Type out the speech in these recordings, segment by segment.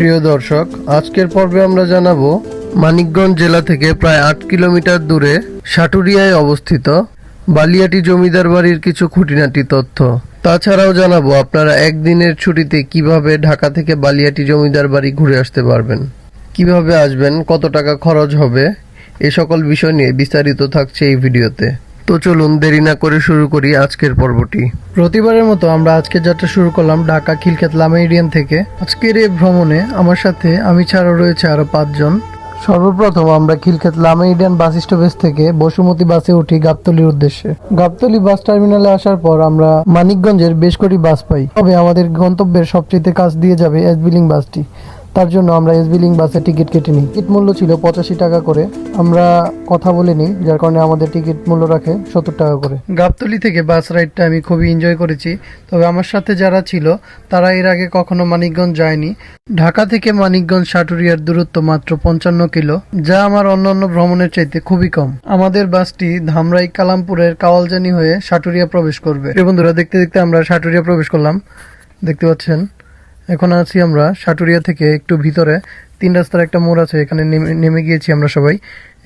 প্রিয় দর্শক, আজকের পর্বে আমরা জানাব, মানিকগঞ্জ জেলা থেকে প্রায় আট কিলোমিটার দূরে সাটুরিয়ায় অবস্থিত বালিয়াটি জমিদার বাড়ির কিছু খুঁটিনাটি তথ্য। তাছাড়াও জানাব আপনারা একদিনের ছুটিতে কীভাবে ঢাকা থেকে বালিয়াটি জমিদার বাড়ি ঘুরে আসতে পারবেন, কীভাবে আসবেন, কত টাকা খরচ হবে, এ সকল বিষয় নিয়ে বিস্তারিত থাকছে এই ভিডিওতে। তো চলুন দেরি না করে শুরু করি আজকের পর্বটি। প্রতিবারের মতো আমরা আজকের যাত্রা শুরু করলাম ঢাকা খিলক্ষেত লামাইডিয়ান থেকে। আজকের এই ভ্রমণে আমার সাথে আমি ছাড়াও রয়েছে আরও পাঁচজন। সর্বপ্রথম আমরা খিলক্ষেত লামাইডিয়ান বাস স্টপেজ থেকে বসুমতি বাসে উঠি গাবতলির উদ্দেশ্যে। গাবতলি বাস টার্মিনালে আসার পর আমরা মানিকগঞ্জের বেশ কটি বাস পাই। তবে আমাদের গন্তব্যের সবচেয়ে কাছ দিয়ে যাবে এস বিলিং বাসটি। তার জন্য আমরা এস বিলিং বাসে টিকিট কেটে নিই। টিকিট মূল্য ছিল পঁচাশি টাকা করে। আমরা কথা বলে নিই, যার কারণে আমাদের টিকিট মূল্য রাখে সত্তর টাকা করে। গাবতলি থেকে বাস রাইডটা আমি খুবই এনজয় করেছি। তবে আমার সাথে যারা ছিল, তারা এর আগে কখনো মানিকগঞ্জ যায়নি। ঢাকা থেকে মানিকগঞ্জ সাটুরিয়ার দূরত্ব মাত্র পঞ্চান্ন কিলো, যা আমার অন্যান্য ভ্রমণের চাইতে খুবই কম। আমাদের বাসটি ধামরাই কালামপুরের কাওয়ালজানি হয়ে সাটুরিয়া প্রবেশ করবে। বন্ধুরা, দেখতে দেখতে আমরা সাটুরিয়া প্রবেশ করলাম। দেখতে পাচ্ছেন এখন আছি আমরা সাটুরিয়া থেকে একটু ভিতরে। তিন রাস্তার একটা মোড় আছে এখানে নেমে নেমে গিয়েছি আমরা সবাই।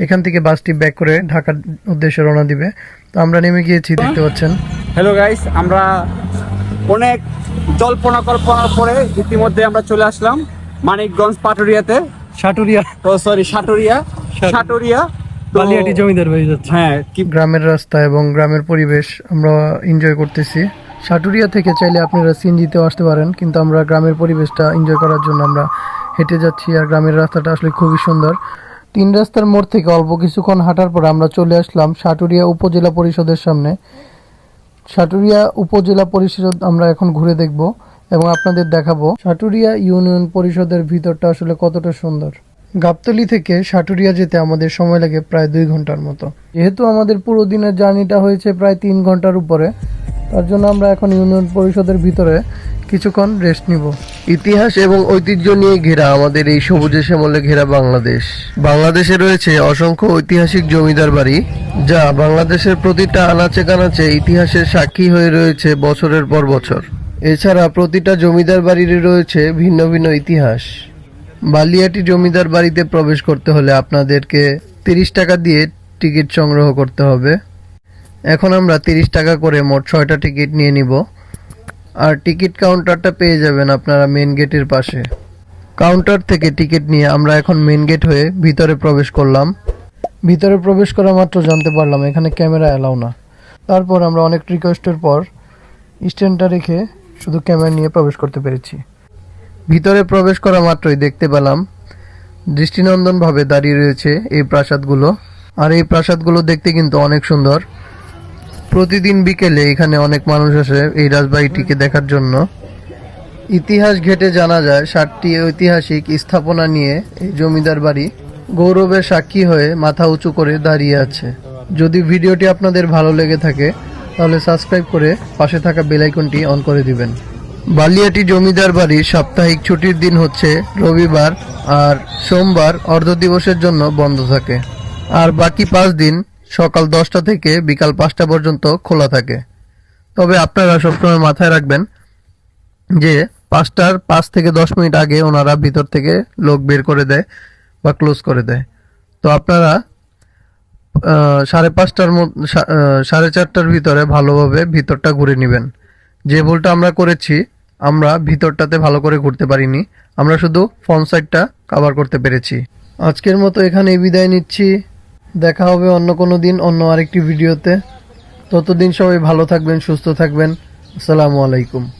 এখান থেকে বাসটি ব্যাক করে ঢাকার উদ্দেশ্যে রওনা দিবে। তো আমরা নেমে গিয়েছি দেখতে পাচ্ছেন। হ্যালো গাইস আমরা অনেক জল্পনা কল্পনার পরে ইতিমধ্যে আমরা চলে আসলাম মানিকগঞ্জ পাটুরিয়াতে। সাটুরিয়া। ও সরি সাটুরিয়া। সাটুরিয়া। বালিয়াটি জমিদার বাড়ি যাচ্ছে। হ্যাঁ কি গ্রামের রাস্তা এবং গ্রামের পরিবেশ আমরা এনজয় করতেছি। সাটুরিয়া থেকে চাইলে আপনারা সিএনজিতেও আসতে পারেন, কিন্তু আমরা গ্রামের পরিবেশটা এনজয় করার জন্য আমরা হেঁটে যাচ্ছি আর গ্রামের রাস্তাটা আসলে খুবই সুন্দর। তিন রাস্তার মোড় থেকে অল্প কিছুক্ষণ হাঁটার পর আমরা চলে আসলাম সাটুরিয়া উপজেলা পরিষদের সামনে। সাটুরিয়া উপজেলা পরিষদ আমরা এখন ঘুরে দেখব এবং আপনাদের দেখাবো সাটুরিয়া ইউনিয়ন পরিষদের ভিতরটা আসলে কতটা সুন্দর। গাবতলি থেকে সাটুরিয়া যেতে আমাদের সময় লাগে প্রায় দুই ঘণ্টার মতো। যেহেতু আমাদের পুরো দিনের জার্নিটা হয়েছে প্রায় তিন ঘণ্টার উপরে তার জন্য আমরা এখন ইউনিয়ন পরিষদের ভিতরে কিছুক্ষণ রেস্ট নিব। ইতিহাস এবং ঐতিহ্য নিয়ে ঘেরা আমাদের এই সবুজে শ্যামলে ঘেরা বাংলাদেশ। বাংলাদেশে রয়েছে অসংখ্য ঐতিহাসিক জমিদার বাড়ি, যা বাংলাদেশের প্রতিটা আনাচে কানাচে ইতিহাসের সাক্ষী হয়ে রয়েছে বছরের পর বছর। এছাড়া প্রতিটা জমিদার বাড়িরই রয়েছে ভিন্ন ভিন্ন ইতিহাস। বালিয়াটি জমিদার বাড়িতে প্রবেশ করতে হলে আপনাদেরকে তিরিশ টাকা দিয়ে টিকিট সংগ্রহ করতে হবে। এখন আমরা তিরিশ টাকা করে মোট ছয়টা টিকিট নিয়ে নিব। আর টিকিট কাউন্টারটা পেয়ে যাবেন আপনারা মেন গেটের পাশে। কাউন্টার থেকে টিকিট নিয়ে আমরা এখন মেন গেট হয়ে ভিতরে প্রবেশ করলাম। ভিতরে প্রবেশ করা মাত্র জানতে পারলাম, এখানে ক্যামেরা অ্যালাউ না। তারপর আমরা অনেক রিকোয়েস্টের পর স্ট্যান্ডটা রেখে শুধু ক্যামেরা নিয়ে প্রবেশ করতে পেরেছি। ভিতরে প্রবেশ করা মাত্রই দেখতে পেলাম দৃষ্টিনন্দনভাবে দাঁড়িয়ে রয়েছে এই প্রাসাদগুলো। আর এই প্রাসাদগুলো দেখতে কিন্তু অনেক সুন্দর। প্রতিদিন বিকেলে এখানে অনেক মানুষ আসে এই রাজবাড়িটিকে দেখার জন্য। ইতিহাস ঘেটে জানা যায় ষাটটি ঐতিহাসিক স্থাপনা নিয়ে এই জমিদার বাড়ি গৌরবের সাক্ষী হয়ে মাথা উঁচু করে দাঁড়িয়ে আছে। যদি ভিডিওটি আপনাদের ভালো লেগে থাকে, তাহলে সাবস্ক্রাইব করে পাশে থাকা বেলাইকনটি অন করে দিবেন। বালিয়াটি জমিদার বাড়ির সাপ্তাহিক ছুটির দিন হচ্ছে রবিবার আর সোমবার অর্ধ দিবসের জন্য বন্ধ থাকে। আর বাকি পাঁচ দিন সকাল দশটা থেকে বিকাল পাঁচটা পর্যন্ত খোলা থাকে। তবে আপনারা সবসময় মাথায় রাখবেন যে পাঁচটার পাঁচ থেকে দশ মিনিট আগে ওনারা ভিতর থেকে লোক বের করে দেয় বা ক্লোজ করে দেয়। তো আপনারা সাড়ে পাঁচটার সাড়ে চারটার ভিতরে ভালোভাবে ভিতরটা ঘুরে নেবেন। যে ভুলটা আমরা করেছি, আমরা ভিতরটাতে ভালো করে ঘুরতে পারিনি। আমরা শুধু ফ্রন্ট সাইডটা কভার করতে পেরেছি। আজকের মতো এখানেই বিদায় নিচ্ছি। দেখা হবে অন্য কোনো দিন, অন্য আরেকটি ভিডিওতে। ততদিন সবাই ভালো থাকবেন, সুস্থ থাকবেন। আসসালামু আলাইকুম।